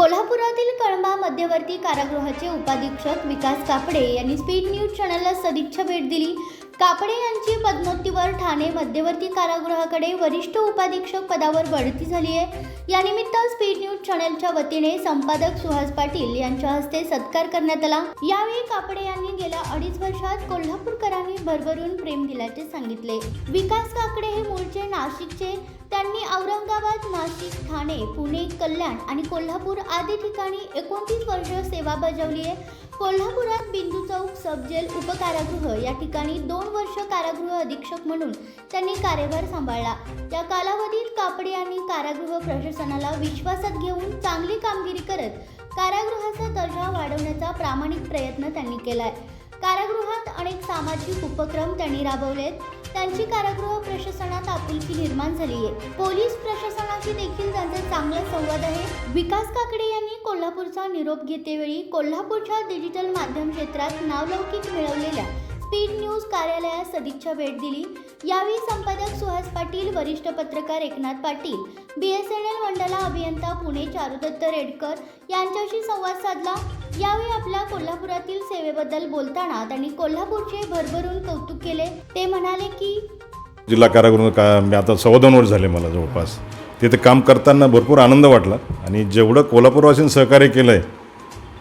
कोल्हापुरातील कळंबा मध्यवर्ती कारागृहाचे उपाधीक्षक विकास कापडे यांनी स्पीड न्यूज चॅनलला सदिच्छा भेट दिली. कापडे यांची पद्मोत्तीवर ठाणे मध्यवर्ती कारागृहाकडे वरिष्ठ उपाधीक्षक पदावर बढती झाली आहे. यानिमित्त स्पीड न्यूज चॅनलच्या वतीने संपादक सुहास पाटील यांच्या हस्ते सत्कार करण्यात आला. यावेळी कापडे यांनी गेल्या अडीच वर्षात कोल्हापूरकरांनी भरभरून प्रेम दिल्याचे सांगितले. विकास काकडे हे मूळचे नाशिकचे त्यांनी औरंगाबाद नाशिक ठाणे पुणे कल्याण आणि कोल्हापूर आदी ठिकाणी एकोणतीस वर्ष सेवा बजावली आहे. कोल्हापुरात बिंदू चौक सब जेल उपकारागृह या ठिकाणी दोन वर्ष कारागृह अधीक्षक म्हणून त्यांनी कार्यभार सांभाळला. त्या कालावधीत कापडे यांनी कारागृह प्रशासनाला विश्वासात घेऊन चांगली कामगिरी करत कारागृहाचा दर्जा वाढवण्याचा प्रामाणिक प्रयत्न त्यांनी केलाय. कारागृहात अनेक सामाजिक उपक्रम त्यांनी राबवलेत. त्यांची कारागृह प्रशासनात आपुलकी निर्माण झाली आहे पोलीस प्रशासनाशी देखील त्यांचा चांगला संवाद आहे. विकास काकडे या कोल्हापूरचा निरोप घेतेवेळी कोल्हापूरच्या डिजिटल माध्यम क्षेत्रात नावलौकिक मिळवलेल्या स्पीड न्यूज कार्यालयात सदिच्छा भेट दिली. यावेळी संपादक सुहास पाटील वरिष्ठ पत्रकार Eknath Patil B S N L मंडला अभियंता पुणे चारुदत्त रेडकर यांच्याशी संवाद साधला. यावेळी आपल्या कोल्हापुरातील सेवेबद्दल बोलताना त्यांनी कोल्हापूरचे भरभरून कौतुक केले. ते म्हणाले की जिल्हा कारागृह का मी आता सव्वा दोन वर्ष झाले मला जवळपास. तिथे काम करताना भरपूर आनंद वाटला. आणि जेवढं कोल्हापूरवासींनी सहकार्य केलं आहे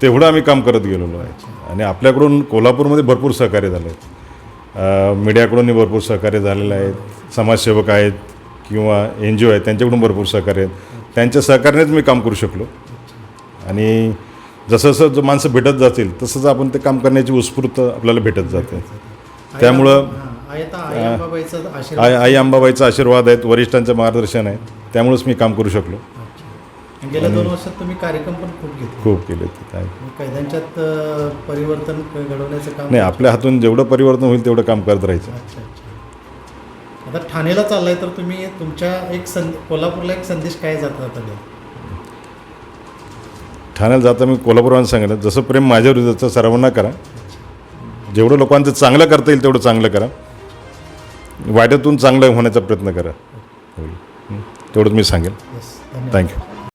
तेवढं आम्ही काम करत गेलेलो आहे. आणि आपल्याकडून कोल्हापूरमध्ये भरपूर सहकार्य झालं आहे मीडियाकडूनही भरपूर सहकार्य झालेलं आहे. समाजसेवक आहेत किंवा एन जी ओ आहेत त्यांच्याकडून भरपूर सहकार्य आहेत. त्यांच्या सहकार्यानेच मी काम करू शकलो. आणि जसं जसं जो माणसं भेटत जातील तसंच आपण ते काम करण्याची उत्स्फूर्त आपल्याला भेटत जाते. त्यामुळं आई अंबाबाईचा आशीर्वाद आहेत वरिष्ठांचं मार्गदर्शन आहे. त्यामुळेच मी काम करू शकलो. गेल्या दोन वर्षात तुम्ही कार्यक्रम पण खूप घेतले. खूप केले ते कैद्यांच्यात परिवर्तन घडवण्याचं काम नाही आपल्या हातून जेवढं परिवर्तन होईल तेवढं काम करत राहायचं. आता ठाणेला चाललाय तर तुम्ही तुमच्या एक सं कोल्हापूरला एक संदेश काय जाता जाता ठाण्याला जाता मी कोल्हापूरवान सांगितलं जसं प्रेम माझ्यावर आहे, तसं सर्वांना करा. जेवढं लोकांचं चांगलं करता येईल तेवढं चांगलं करा. वाईटातून चांगलं होण्याचा प्रयत्न करा. तेवढंच मी सांगेल. थँक्यू